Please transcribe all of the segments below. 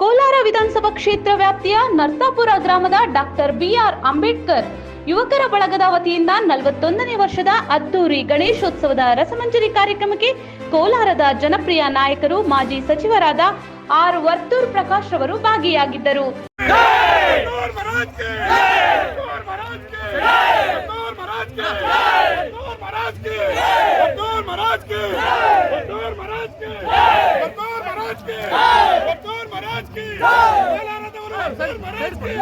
ಕೋಲಾರ ವಿಧಾನಸಭಾ ಕ್ಷೇತ್ರ ವ್ಯಾಪ್ತಿಯ ನರ್ಸಾಪುರ ಗ್ರಾಮದ ಡಾಕ್ಟರ್ ಬಿಆರ್ ಅಂಬೇಡ್ಕರ್ ಯುವಕರ ಬಳಗದ ವತಿಯಿಂದ ನಲವತ್ತೊಂದನೇ ವರ್ಷದ ಅದ್ದೂರಿ ಗಣೇಶೋತ್ಸವದ ರಸಮಂಜರಿ ಕಾರ್ಯಕ್ರಮಕ್ಕೆ ಕೋಲಾರದ ಜನಪ್ರಿಯ ನಾಯಕರು ಮಾಜಿ ಸಚಿವರಾದ ಆರ್ ವರ್ತೂರ್ ಪ್ರಕಾಶ್ ರವರು ಭಾಗಿಯಾಗಿದ್ದರು नूर महाराज के नूर महाराज के नूर महाराज के नूर महाराज के महाराज के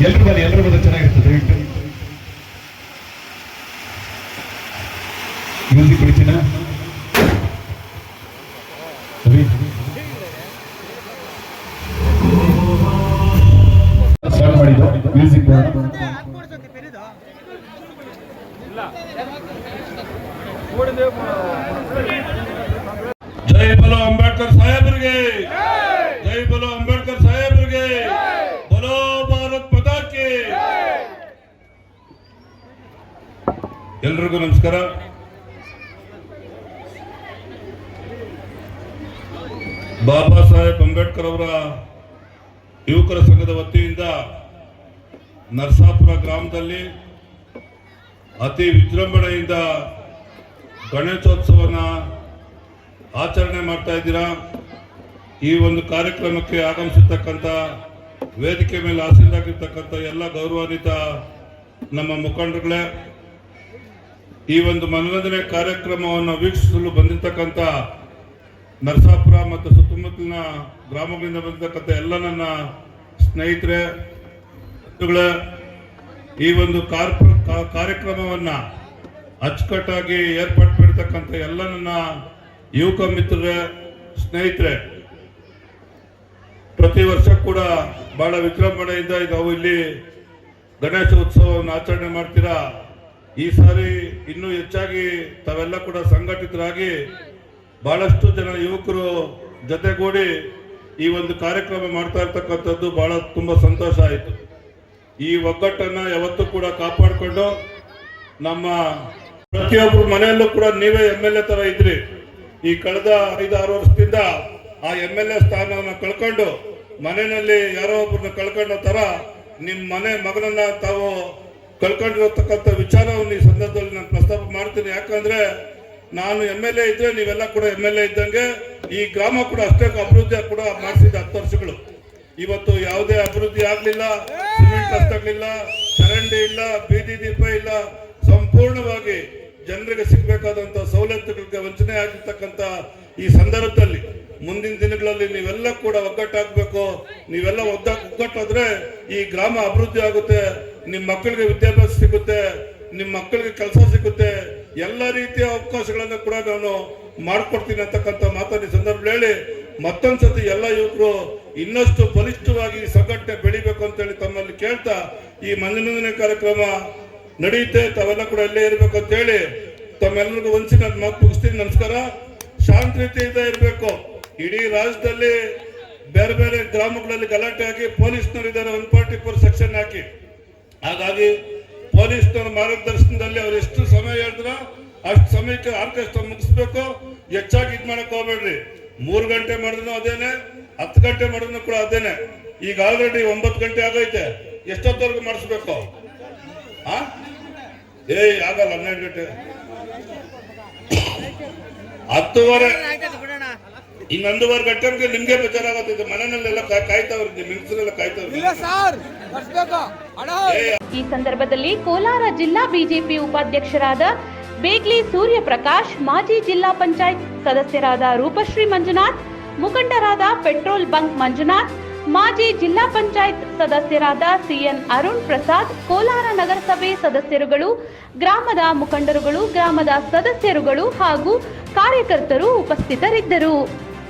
ಎಲ್ರು ಬನ್ನಿ ಎಲ್ರು ಬಂದ್ರೆ ಚೆನ್ನಾಗಿರ್ತದೆ ದಯವಿಟ್ಟು ಮ್ಯೂಸಿಕ್ ಬಿಡ್ತೀನ ಸ್ಟಾರ್ಟ್ ಮಾಡಿದ್ದು ಮ್ಯೂಸಿಕ್ ಜೈ ಬಲೋ ಅಂಬೇಡ್ಕರ್ ಸಾಹೇಬ್ರಿಗೆ ಜೈ ಬಲೋ ಅಂಬೇಡ್ಕರ್ ಸಾಹೇಬ್ರಿಗೆ ಬಲೋ ಭಾರತ್ ಪತಾಕೆ ಎಲ್ರಿಗೂ ನಮಸ್ಕಾರ. ಬಾಬಾ ಸಾಹೇಬ್ ಅಂಬೇಡ್ಕರ್ ಅವರ ಯುವಕರ ಸಂಘದ ವತಿಯಿಂದ ನರಸಾಪುರ ಗ್ರಾಮದಲ್ಲಿ ಅತಿ ವಿಜೃಂಭಣೆಯಿಂದ ಗಣೇಶೋತ್ಸವನ ಆಚರಣೆ ಮಾಡ್ತಾ ಇದ್ದೀರಾ? ಈ ಒಂದು ಕಾರ್ಯಕ್ರಮಕ್ಕೆ ಆಗಮಿಸಿರ್ತಕ್ಕಂಥ, ವೇದಿಕೆ ಮೇಲೆ ಆಸೀನರಾಗಿರ್ತಕ್ಕಂಥ ಎಲ್ಲ ಗೌರವಾನ್ವಿತ ನಮ್ಮ ಮುಖಂಡರುಗಳೇ ಈ ಒಂದು ಮನರಂಜನೆ ಕಾರ್ಯಕ್ರಮವನ್ನು ವೀಕ್ಷಿಸಲು ಬಂದಿರತಕ್ಕಂಥ ನರಸಾಪುರ ಮತ್ತು ಸುತ್ತಮುತ್ತಲಿನ ಗ್ರಾಮಗಳಿಂದ ಬಂದಿರತಕ್ಕಂಥ ಎಲ್ಲ ನನ್ನ ಸ್ನೇಹಿತರೆ ಈ ಒಂದು ಕಾರ್ಪ- ಕಾರ್ಯಕ್ರಮವನ್ನ ಅಚ್ಚುಕಟ್ಟಾಗಿ ಏರ್ಪಾಟ್ ಮಾಡಿರ್ತಕ್ಕಂಥ ಎಲ್ಲ ನನ್ನ ಯುವಕ ಮಿತ್ರರೇ, ಸ್ನೇಹಿತರೆ, ಪ್ರತಿ ವರ್ಷ ಕೂಡ ಬಹಳ ವಿಜೃಂಭಣೆಯಿಂದ ನಾವು ಇಲ್ಲಿ ಗಣೇಶ ಉತ್ಸವವನ್ನು ಆಚರಣೆ ಮಾಡ್ತೀರಾ? ಈ ಸಾರಿ ಇನ್ನೂ ಹೆಚ್ಚಾಗಿ ತಾವೆಲ್ಲ ಕೂಡ ಸಂಘಟಿತರಾಗಿ ಬಹಳಷ್ಟು ಜನ ಯುವಕರು ಜೊತೆಗೂಡಿ ಈ ಒಂದು ಕಾರ್ಯಕ್ರಮ ಮಾಡ್ತಾ ಇರ್ತಕ್ಕಂಥದ್ದು ಬಹಳ ತುಂಬ ಸಂತೋಷ ಆಯಿತು. ಈ ಒಗ್ಗಟ್ಟನ್ನು ಯಾವತ್ತೂ ಕೂಡ ಕಾಪಾಡಿಕೊಂಡು ನಮ್ಮ ಪ್ರತಿಯೊಬ್ಬರು ಮನೆಯಲ್ಲೂ ಕೂಡ ನೀವೇ ಎಂ ಎಲ್ ಎ ಥರ ಇದ್ರಿ. ಈ ಕಳೆದ ಐದಾರು ವರ್ಷದಿಂದ ಆ ಎಂ ಎಲ್ ಎ ಸ್ಥಾನವನ್ನು ಕಳ್ಕೊಂಡು ಮನೆಯಲ್ಲಿ ಯಾರೋ ಒಬ್ಬರನ್ನ ಕಳ್ಕೊಂಡ ತರ ನಿಮ್ಮ ಮನೆ ಮಗನನ್ನ ತಾವು ಕಳ್ಕೊಂಡಿರತಕ್ಕಂಥ ವಿಚಾರವನ್ನು ಈ ಸಂದರ್ಭದಲ್ಲಿ ನಾನು ಪ್ರಸ್ತಾಪ ಮಾಡ್ತೀನಿ. ಯಾಕಂದ್ರೆ ನಾನು ಎಂ ಎಲ್ ಎ ಇದ್ರೆ ನೀವೆಲ್ಲ ಕೂಡ ಎಂ ಎಲ್ ಎ ಇದ್ದಂಗೆ ಈ ಗ್ರಾಮ ಕೂಡ ಅಷ್ಟೇ ಅಭಿವೃದ್ಧಿ ಕೂಡ ಮಾಡಿಸಿದ ಹತ್ತು ವರ್ಷಗಳು. ಇವತ್ತು ಯಾವುದೇ ಅಭಿವೃದ್ಧಿ ಆಗಲಿಲ್ಲ, ಸಿಮೆಂಟ್ ರಸ್ತೆಗಳಿಲ್ಲ ಚರಂಡಿ ಇಲ್ಲ, ಬೀದಿ ದೀಪ ಇಲ್ಲ, ಸಂಪೂರ್ಣವಾಗಿ ಜನರಿಗೆ ಸಿಗಬೇಕಾದಂಥ ಸವಲತ್ತುಗಳಿಗೆ ವಂಚನೆ ಆಗಿರ್ತಕ್ಕಂತ ಈ ಸಂದರ್ಭದಲ್ಲಿ ಮುಂದಿನ ದಿನಗಳಲ್ಲಿ ನೀವೆಲ್ಲ ಕೂಡ ಒಗ್ಗಟ್ಟಾಗಬೇಕು. ನೀವೆಲ್ಲ ಒಗ್ಗ ಒಗ್ಗಟ್ಟಾದ್ರೆ ಈ ಗ್ರಾಮ ಅಭಿವೃದ್ಧಿ ಆಗುತ್ತೆ. ನಿಮ್ಮ ಮಕ್ಕಳಿಗೆ ವಿದ್ಯಾಭ್ಯಾಸ ಸಿಗುತ್ತೆ ನಿಮ್ಮ ಮಕ್ಕಳಿಗೆ ಕೆಲಸ ಸಿಗುತ್ತೆ, ಎಲ್ಲ ರೀತಿಯ ಅವಕಾಶಗಳನ್ನು ಕೂಡ ನಾನು ಮಾಡ್ಕೊಡ್ತೀನಿ ಅಂತಕ್ಕಂಥ ಮಾತನ್ನು ಈ ಸಂದರ್ಭದಲ್ಲಿ ಹೇಳಿ ಮತ್ತೊಂದ್ಸತಿ ಎಲ್ಲ ಯುವಕರು ಇನ್ನಷ್ಟು ಬಲಿಷ್ಠವಾಗಿ ಸಂಘಟನೆ ಬೆಳಿಬೇಕು ಅಂತೇಳಿ ತಮ್ಮಲ್ಲಿ ಕೇಳ್ತಾ ಈ ಮನರಂಜನೆ ಕಾರ್ಯಕ್ರಮ ನಡೆಯುತ್ತೆ, ತಾವೆಲ್ಲ ಕೂಡ ಅಲ್ಲೇ ಇರಬೇಕು ಅಂತ ಹೇಳಿ ತಮ್ಮೆಲ್ಲರಿಗೂ ಒಂದ್ಸಿ ನಾನು ಮಾತು ಮುಗಿಸ್ತೀನಿ. ನಮಸ್ಕಾರ. ಶಾಂತ ರೀತಿಯಿಂದ ಇರಬೇಕು. ಇಡೀ ರಾಜ್ಯದಲ್ಲಿ ಬೇರೆ ಬೇರೆ ಗ್ರಾಮಗಳಲ್ಲಿ ಗಲಾಟೆ ಹಾಕಿ ಪೊಲೀಸ್ನವರು ಇದ್ದಾರೆ ಒನ್ ಫಾರ್ಟಿ ಫೋರ್ ಸೆಕ್ಷನ್ ಹಾಕಿ. ಹಾಗಾಗಿ ಪೊಲೀಸ್ನವರ ಮಾರ್ಗದರ್ಶನದಲ್ಲಿ ಅವ್ರು ಎಷ್ಟು ಸಮಯ ಹೇಳಿದ್ರ ಅಷ್ಟು ಸಮಯಕ್ಕೆ ಆರ್ಕೆಸ್ಟ್ರಾ ಮುಗಿಸ್ಬೇಕು. ಹೆಚ್ಚಾಗಿ ಇದು ಮಾಡಕ್ ಹೋಗ್ಬೇಡ್ರಿ. ಮೂರು ಗಂಟೆ ಮಾಡಿದ್ರು ಅದೇನೆ, ಹತ್ತು ಗಂಟೆ ಮಾಡಿದ್ರು ಕೂಡ ಅದೇನೆ. ಈಗ ಆಲ್ರೆಡಿ ಒಂಬತ್ತು ಗಂಟೆ ಆಗೈತೆ. ಎಷ್ಟೊತ್ತವರೆಗೂ ಮಾಡಿಸ್ಬೇಕು? ಆ? ಏಯ್, ಆಗಲ್ಲ, ಹನ್ನೆರಡು ಗಂಟೆ. ಹತ್ತುವರೆ. ಇನ್ನೊಂದುವರೆ ಗಂಟೆ ನಿಮ್ಗೆ ಬೇಜಾರಾಗುತ್ತೆ. ಮನೆಯಲ್ಲೆಲ್ಲ ಕಾಯ್ತಾವ್ರಿ ಮಿನ್ಸರೆಲ್ಲ ಕಾಯ್ತಾವ್ರಿ ಈ ಸಂದರ್ಭದಲ್ಲಿ ಕೋಲಾರ ಜಿಲ್ಲಾ ಬಿಜೆಪಿ ಉಪಾಧ್ಯಕ್ಷರಾದ ಬೇಗ್ಲಿ ಸೂರ್ಯಪ್ರಕಾಶ್, ಮಾಜಿ ಜಿಲ್ಲಾ ಪಂಚಾಯತ್ ಸದಸ್ಯರಾದ ರೂಪಶ್ರೀ ಮಂಜುನಾಥ್, ಮುಖಂಡರಾದ ಪೆಟ್ರೋಲ್ ಬಂಕ್ ಮಂಜುನಾಥ್, ಮಾಜಿ ಜಿಲ್ಲಾ ಪಂಚಾಯತ್ ಸದಸ್ಯರಾದ ಸಿಎನ್ ಅರುಣ್ ಪ್ರಸಾದ್, ಕೋಲಾರ ನಗರಸಭೆ ಸದಸ್ಯರುಗಳು, ಗ್ರಾಮದ ಮುಖಂಡರುಗಳು, ಗ್ರಾಮದ ಸದಸ್ಯರುಗಳು ಹಾಗೂ ಕಾರ್ಯಕರ್ತರು ಉಪಸ್ಥಿತರಿದ್ದರು.